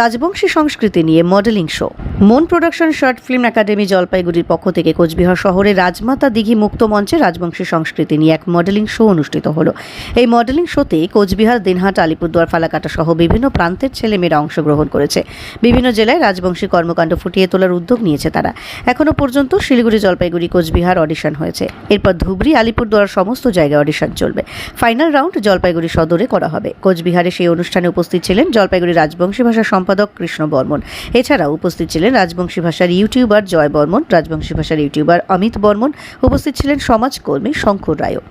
রাজবংশী সংস্কৃতি নিয়ে modeling show Mon production short film academy জলপাইগুড়ির পক্ষ থেকে কোচবিহার শহরে রাজমাতা দিঘি মুক্ত মঞ্চে রাজবংশী সংস্কৃতি নিয়ে এক মডেলিং শো অনুষ্ঠিত হলো। এই মডেলিং শোতে কোচবিহার, দিনহাট, আলিপুরদুয়ার, ফালাকাটা সহ বিভিন্ন প্রান্তের ছেলেমেয়েরা অংশগ্রহণ করেছে। বিভিন্ন জেলায় রাজবংশী কর্মকাণ্ড ফুটিয়ে তোলার উদ্যোগ নিয়েছে তারা। এখনও পর্যন্ত শিলিগুড়ি, জলপাইগুড়ি, কোচবিহার অডিশন হয়েছে। এরপর ধুবড়ি, আলিপুরদুয়ার সমস্ত জায়গায় অডিশন চলবে। ফাইনাল রাউন্ড জলপাইগুড়ি সদরে করা হবে। কোচবিহারে সেই অনুষ্ঠানে উপস্থিত ছিলেন জলপাইগুড়ি রাজবংশী ভাষার সম্পাদক কৃষ্ণ বর্মন। এছাড়া উপস্থিত ছিলেন রাজবংশী ভাষার ইউটিউবার জয় বর্মন, রাজবংশী ভাষার ইউটিউবার অমিত বর্মন, উপস্থিত ছিলেন সমাজকর্মী শঙ্কর রায়ও।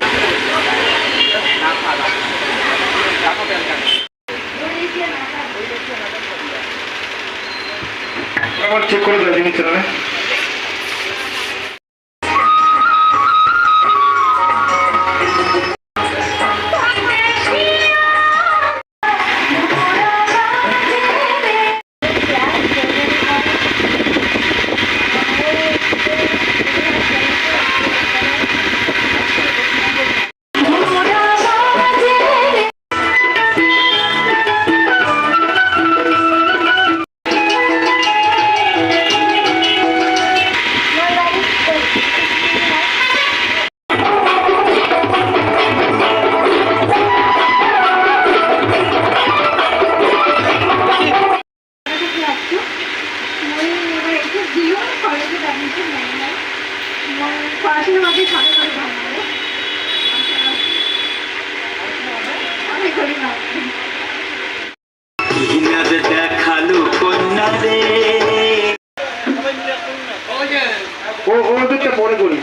আবার চেক করে দাও জিনিস চ্যানেলে পড়াশোনার মধ্যে সবাই করে ভালো লাগে আমি করি। না দেখালু কন্যা রে ও ওদেরটা পরে করি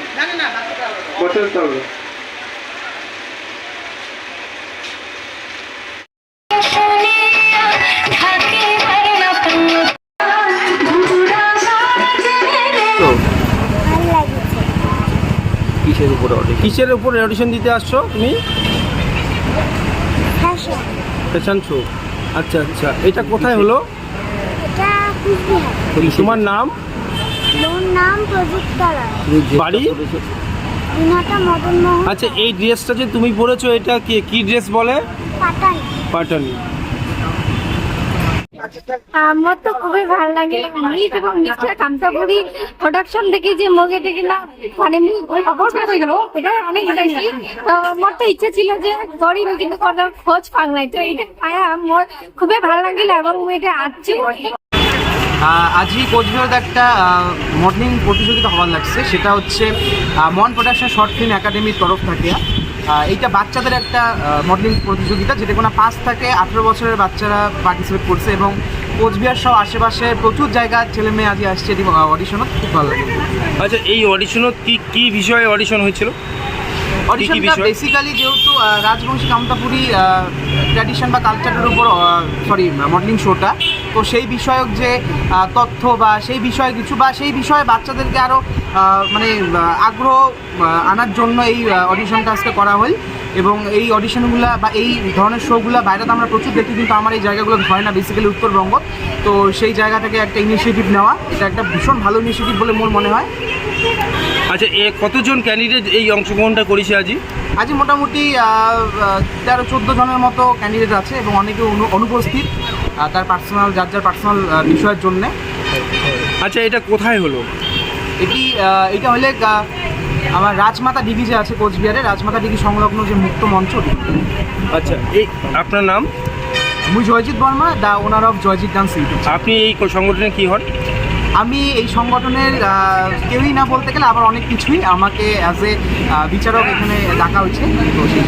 কিসের উপরে অডিশন কিসের উপরে অডিশন দিতে আসছো তুমি? ফ্যাশন শো আচ্ছা আচ্ছা। এটা কোথায় হলো? তোমার নাম? নাম বাড়ি? আচ্ছা এই ড্রেসটা যে তুমি পরেছো এটা কি? কি ড্রেস বলে? পাটাই পাটানি আমার তো খুবই ভালো লাগে। মিট এবং মিস্টার কামতাপুরি প্রোডাকশন থেকে যে মুভি দেখলাম মানে খবর হয়ে গেল। এটা অনেক দেখি তো আমার তো ইচ্ছে ছিল যে গরিব কিন্তু কোনো খোঁজ পাং নাই। তো এটা পায়া মোর খুবই ভালো লাগিল এবং এটা আঁকছি। আজই কোচবিহার একটা মডেলিং প্রতিযোগিতা হওয়ার লাগছে। সেটা হচ্ছে মন প্রোডাকশন শর্ট ফিল্ম একাডেমির তরফ থেকে। এইটা বাচ্চাদের একটা মডেলিং প্রতিযোগিতা যেটা কোনো পাঁচ থেকে আঠেরো বছরের বাচ্চারা পার্টিসিপেট করছে এবং কোচবিহার সহ আশেপাশে প্রচুর জায়গার ছেলে মেয়ে আজই আসছে। এবং অডিশনও খুব ভালো লাগে আচ্ছা এই অডিশনত কি কি বিষয়ে অডিশন হয়েছিল? অডিশনটা? বেসিক্যালি যেহেতু রাজবংশী কামতাপুরি ট্র্যাডিশন বা কালচারের উপর সরি মডেলিং শোটা তো সেই বিষয়ক যে তথ্য বা সেই বিষয়ে কিছু বা সেই বিষয়ে বাচ্চাদেরকে আরও মানে আগ্রহ আনার জন্য এই অডিশনটা আজকে করা হয় এবং এই অডিশনগুলো বা এই ধরনের শোগুলো বাইরে তো আমরা প্রচুর দেখি, কিন্তু আমার এই জায়গাগুলো হয় না বেসিক্যালি উত্তরবঙ্গ। তো সেই জায়গা থেকে একটা ইনিশিয়েটিভ নেওয়া, এটা একটা ভীষণ ভালো ইনিশিয়েটিভ বলে মোর মনে হয়। আচ্ছা এ কতজন ক্যান্ডিডেট এই অংশগ্রহণটা করেছে আজই আজ মোটামুটি তেরো চোদ্দ জনের মতো ক্যান্ডিডেট আছে এবং অনেকে অনু- অনুপস্থিত তার পার্সোনাল যার যার পার্সোনাল বিষয়ের জন্যে। আচ্ছা এটা কোথায় হলো? এটি এটা হলে আমার রাজমাতা ডিগি যে আছে কোচবিহারে রাজমাতা ডিগি সংলগ্ন যে মুক্ত মঞ্চ আচ্ছা এই আপনার নাম? আমি Joyjit Barma the owner of Joyjit dance আপনি এই সংগঠনে কি হন? আমি এই সংগঠনের কেউই না বলতে গেলে আবার অনেক কিছুই আমাকে অ্যাজ এ বিচারক এখানে ডাকা হয়েছে, তো সেই